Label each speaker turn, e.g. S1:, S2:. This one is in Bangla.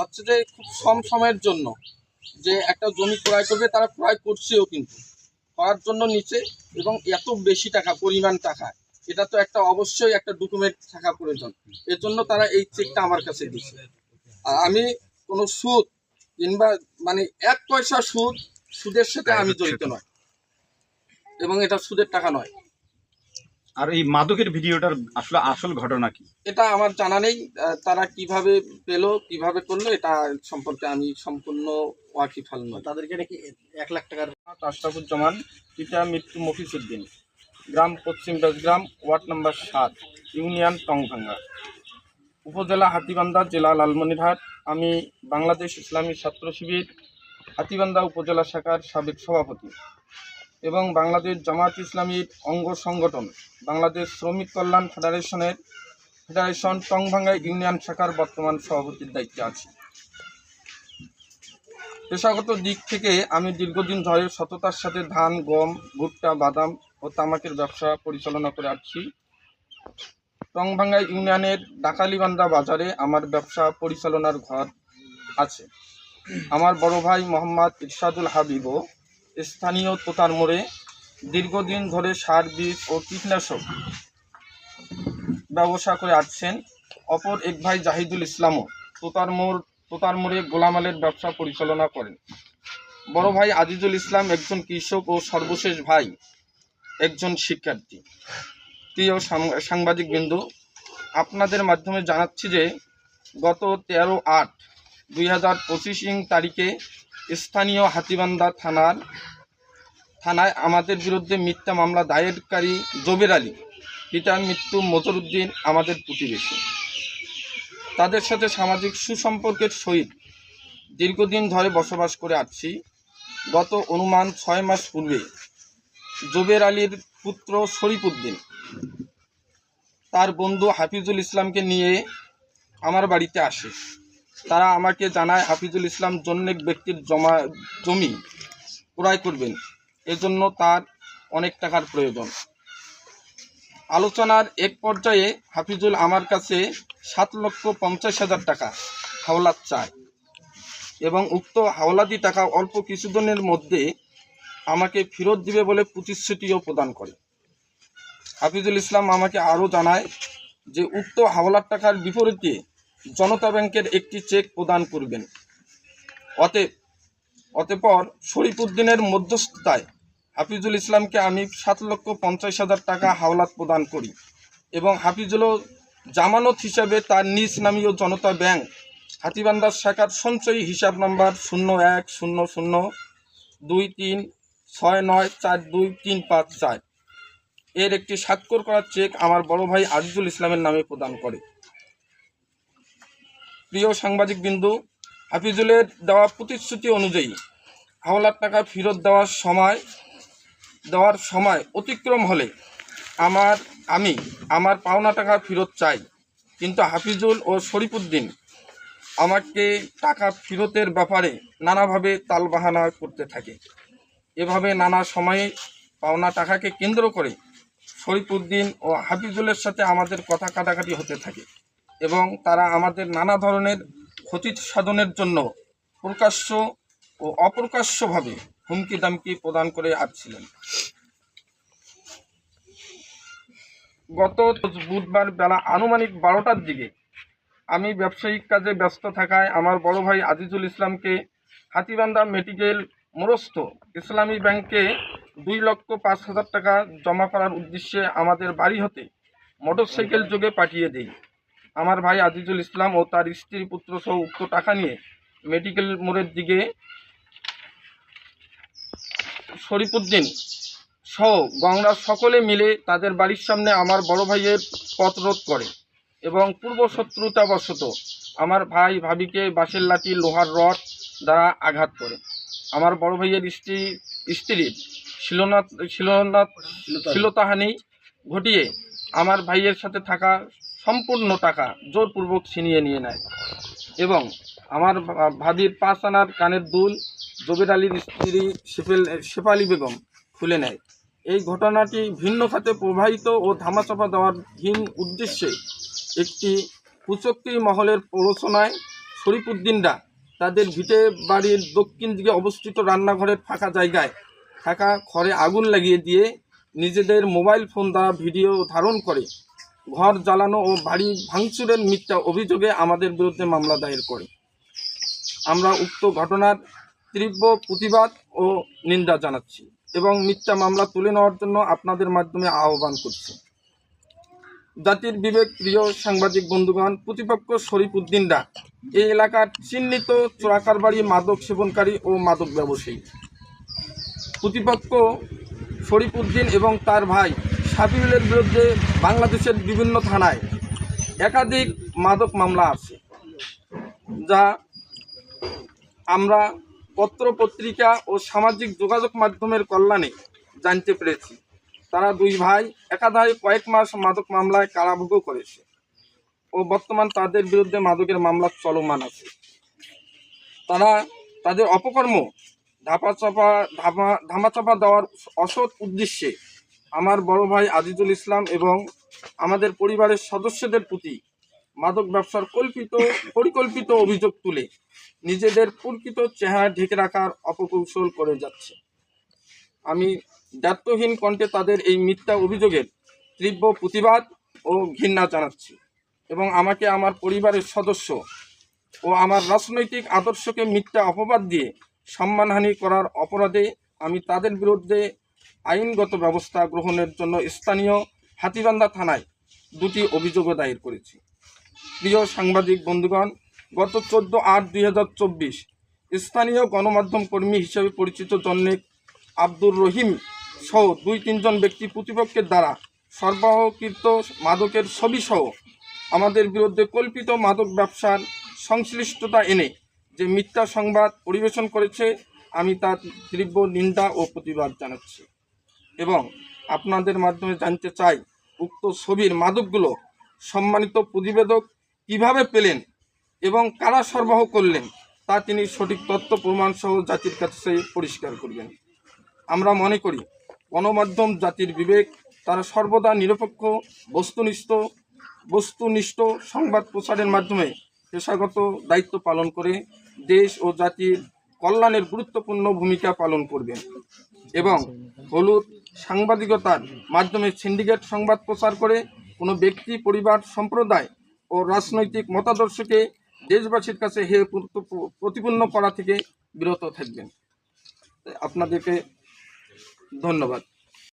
S1: হচ্ছে যে খুব কম সময়ের জন্য যে একটা জমি ক্রয় করবে, তারা ক্রয় করছেও কিন্তু। করার জন্য নিচে এবং এত বেশি টাকা, পরিমাণ টাকা, এটা তো একটা অবশ্যই একটা ডকুমেন্ট থাকা প্রয়োজন। এর জন্য তারা এই চেকটা আমার কাছে দিচ্ছে আর আমি কোনো সুদ কিংবা মানে এক পয়সা সুদ, সুদের সাথে আমি জড়িত নয়। এবং এটা সুদের টাকা নয়।
S2: আর এই মাদকের ভিডিওটার আসলে আসল ঘটনা কি?
S1: এটা আমার জানা নেই তারা কীভাবে পেল কীভাবে করল এটা সম্পর্কে আমি সম্পূর্ণ ওয়াকিফাল নয়
S3: তাদেরকে নাকি এক লাখ টাকার
S1: আশরাফুজ্জামান পিতা মৃত্যু মফিসুদ্দিন গ্রাম পশ্চিম রাজগ্রাম ওয়ার্ড নম্বর সাত ইউনিয়ন টংভাঙ্গা। উপজেলা হাতিবান্ধা জেলা লালমনিরহাট। আমি বাংলাদেশ ইসলামী ছাত্র শিবির হাতিবান্ধা উপজেলা শাখার সাবেক সভাপতি। এবং বাংলাদেশ জামাত ইসলামীর অঙ্গ সংগঠন, বাংলাদেশ শ্রমিক কল্যাণ ফেডারেশনের ফেডারেশন টংভাঙ্গা ইউনিয়ন শাখার বর্তমান সভাপতির দায়িত্বে আছি। পেশাগত দিক থেকে আমি দীর্ঘদিন ধরে সততার সাথে ধান, গম, ভুট্টা, বাদাম ও তামাকের ব্যবসা পরিচালনা করে আসছি। টংভাঙ্গা ইউনিয়নের ডাকালিবান্ধা বাজারে আমার ব্যবসা পরিচালনার ঘর আছে। আমার বড় ভাই মোহাম্মদ ইরশাদুল হাবিবও স্থানীয় তোতার মোড়ে দীর্ঘদিন ধরে সার বীজ ও কীটনাশক ব্যবসা করে আসছেন অপর এক ভাই জাহিদুল ইসলামও। তোতার মোড় তোতার মোড়ে গোলামালের ব্যবসা পরিচালনা করেন। বড় ভাই আজিজুল ইসলাম একজন কৃষক ও সর্বশেষ ভাই একজন শিক্ষার্থী। প্রিয় সাং- সাংবাদিক বিন্দু আপনাদের মাধ্যমে জানাচ্ছি যে গত তেরো আট দুই হাজার পঁচিশ তারিখে স্থানীয় হাতিবান্ধা থানার, থানায় আমাদের বিরুদ্ধে মিথ্যা মামলা দায়েরকারী জবের আলী, পিতার মৃত্যু মজরুদ্দিন আমাদের প্রতিবেশী। তাদের সাথে সামাজিক সুসম্পর্কের সহিত দীর্ঘদিন ধরে বসবাস করে আসছি। গত অনুমান ছয় মাস পূর্বে জুবের আলীর পুত্র শরীফুদ্দিন, তার বন্ধু হাফিজুল ইসলামকে নিয়ে আমার বাড়িতে আসে। তারা আমাকে জানায়, হাফিজুল ইসলাম জন্যেক ব্যক্তির জমা, জমি ক্রয় করবেন। এজন্য তার অনেক টাকার প্রয়োজন। আলোচনার এক পর্যায়ে হাফিজুল আমার কাছে সাত লক্ষ পঞ্চাশ হাজার টাকা হাওলাত চায় এবং উক্ত হাওলাদি টাকা অল্প কিছুদিনের মধ্যে আমাকে ফেরত দিবে বলে প্রতিশ্রুতিও প্রদান করে। হাফিজুল ইসলাম আমাকে আরও জানায় যে, উক্ত হাওলার টাকার বিপরীতে জনতা ব্যাংকের একটি চেক প্রদান করবেন। অতএব, অতঃপর শরীফুদ্দিনের মধ্যস্থতায় হাফিজুল ইসলামকে আমি সাত লক্ষ পঞ্চাশ হাজার টাকা হাওলাত প্রদান করি এবং হাফিজুলও জামানত হিসাবে তার নিজ নামীয় জনতা ব্যাংক হাতিবান্দার শাখার সঞ্চয়ী হিসাব নাম্বার শূন্য এক শূন্য শূন্য দুই তিন ছয় নয় চার দুই তিন পাঁচ চার। এর একটি স্বাক্ষর করা চেক আমার বড় ভাই আজিজুল ইসলামের নামে প্রদান করে। প্রিয় সাংবাদিক বিন্দু হাফিজুলের দেওয়া প্রতিশ্রুতি অনুযায়ী হাওলার টাকা ফেরত দেওয়ার সময় দেওয়ার সময় অতিক্রম হলে আমার আমি আমার পাওনা টাকা ফেরত চাই। কিন্তু হাফিজুল ও শরীফুদ্দিন আমাকে টাকা ফেরতের ব্যাপারে নানাভাবে তালবাহানা করতে থাকে। এভাবে নানা সময়ে পাওনা টাকাকে কেন্দ্র করে শরীফুদ্দিন ও হাফিজুলের সাথে আমাদের কথা কাটাকাটি হতে থাকে। এবং তারা আমাদের নানা ধরনের ক্ষতি সাধনের জন্য প্রকাশ্য ও অপ্রকাশ্যভাবে হুমকি দামকি প্রদান করে আসছিলেন। গত বুধবার বেলা আনুমানিক বারোটার দিকে আমি ব্যবসায়িক কাজে ব্যস্ত থাকায় আমার বড় ভাই আজিজুল ইসলামকে হাতিবান্ধা মেডিকেল মোরস্থ ইসলামী ব্যাংকে দুই লক্ষ পাঁচ হাজার টাকা জমা করার উদ্দেশ্যে আমাদের বাড়ি হতে মোটরসাইকেল যোগে পাঠিয়ে দেই। আমার ভাই আজিজুল ইসলাম ও তার স্ত্রী পুত্র সহ উক্ত টাকা নিয়ে মেডিকেল মোড়ের দিকে শরীফুদ্দিন সহ গংরা সকলে মিলে তাদের বাড়ির সামনে আমার বড় ভাইয়ের পথ রোধ করে এবং পূর্ব শত্রুতাবশত আমার ভাই ভাবিকে বাঁশের লাঠি, লোহার রড দ্বারা আঘাত করে। আমার বড় ভাইয়ের স্ত্রী স্ত্রীর শিলনাথ শিলনাথ, শিলতাহানি ঘটিয়ে আমার ভাইয়ের সাথে থাকা সম্পূর্ণ টাকা জোরপূর্বক ছিনিয়ে নিয়ে নেয়। এবং আমার ভাদির পাঁচ আনার কানের দুল, জবির আলীর স্ত্রী শেফেল, শেফালি বেগম খুলে নেয়। এই ঘটনাটি ভিন্ন খাতে প্রবাহিত ও ধামাচাপা দেওয়ার হীন উদ্দেশ্যে একটি কুচক্রী মহলের প্ররোচনায় শরীফুদ্দিনরা তাদের ভিটে বাড়ির দক্ষিণ দিকে অবস্থিত রান্নাঘরের ফাঁকা জায়গায় থাকা খড়ে আগুন লাগিয়ে দিয়ে নিজেদের মোবাইল ফোন দ্বারা ভিডিও ধারণ করে। ঘর জ্বালানো ও বাড়ি ভাঙচুরের মিথ্যা অভিযোগে আমাদের বিরুদ্ধে মামলা দায়ের করে। আমরা উক্ত ঘটনার তীব্র প্রতিবাদ ও নিন্দা জানাচ্ছি এবং মিথ্যা মামলা তুলে নেওয়ার জন্য আপনাদের মাধ্যমে আহ্বান করছি। জাতির বিবেক, প্রিয় সাংবাদিক বন্ধুগণ, প্রতিপক্ষ শরীফ উদ্দিনরা এই এলাকার চিহ্নিত চোরাকারবাড়ি মাদক সেবনকারী ও মাদক ব্যবসায়ী। প্রতিপক্ষ শরীফ উদ্দিন এবং তার ভাই সাবিউলের বিরুদ্ধে বাংলাদেশের বিভিন্ন থানায় একাধিক মাদক মামলা আছে, যা আমরা পত্র পত্রিকা ও সামাজিক যোগাযোগ মাধ্যমের কল্যাণে জানতে পেরেছি। তারা দুই ভাই একাধারে কয়েক মাস মাদক মামলায় কারাভোগও করেছে ও বর্তমান তাদের বিরুদ্ধে মাদকের মামলা চলমান আছে। তারা তাদের অপকর্ম ধাপাচাপা ধামা ধামাচাপা দেওয়ার অসৎ উদ্দেশ্যে আমার বড় ভাই আজিজুল ইসলাম এবং আমাদের পরিবারের সদস্যদের প্রতি মাদক ব্যবসার কল্পিত, পরিকল্পিত অভিযোগ তুলে নিজেদের প্রকৃত চেহারা ঢেকে রাখার অপকৌশল করে যাচ্ছে। আমি দায়িত্বহীন কণ্ঠে তাদের এই মিথ্যা অভিযোগের তীব্র প্রতিবাদ ও ঘৃণা জানাচ্ছি এবং আমাকে আমার পরিবারের সদস্য ও আমার রাজনৈতিক আদর্শকে মিথ্যা অপবাদ দিয়ে সম্মানহানি করার অপরাধে আমি তাদের বিরুদ্ধে আইনগত ব্যবস্থা গ্রহণের জন্য স্থানীয় হাতিবান্ধা থানায় দুটি অভিযোগও দায়ের করেছি। প্রিয় সাংবাদিক বন্ধুগণ, গত চোদ্দ আট দুই স্থানীয় গণমাধ্যম কর্মী হিসেবে পরিচিত জন্মেক আব্দুর রহিম সহ দুই তিনজন ব্যক্তি প্রতিপক্ষের দ্বারা সরবরাহকৃত মাদকের ছবি সহ আমাদের বিরুদ্ধে কল্পিত মাদক ব্যবসার সংশ্লিষ্টতা এনে যে মিথ্যা সংবাদ পরিবেশন করেছে, আমি তার তীব্র নিন্দা ও প্রতিবাদ জানাচ্ছি। এবং আপনাদের মাধ্যমে জানতে চাই, উক্ত ছবির মাদকগুলো সম্মানিত প্রতিবেদক কীভাবে পেলেন এবং কারা সরবরাহ করলেন তা তিনি সঠিক তথ্য, প্রমাণ সহ জাতির কাছে পরিষ্কার করবেন। আমরা মনে করি, গণমাধ্যম জাতির বিবেক, তারা সর্বদা নিরপেক্ষ, বস্তুনিষ্ঠ বস্তুনিষ্ঠ সংবাদ প্রচারের মাধ্যমে পেশাগত দায়িত্ব পালন করে দেশ ও জাতির কল্যাণের গুরুত্বপূর্ণ ভূমিকা পালন করবেন এবং হলুদ সাংবাদিকতার মাধ্যমে সিন্ডিকেট সংবাদ প্রচার করে কোনো ব্যক্তি, পরিবার, সম্প্রদায় ও রাজনৈতিক মতাদর্শকে দেশবাসীর কাছে হে প্রতিপূর্ণ করা থেকে বিরত থাকবেন। আপনাদেরকে ধন্যবাদ।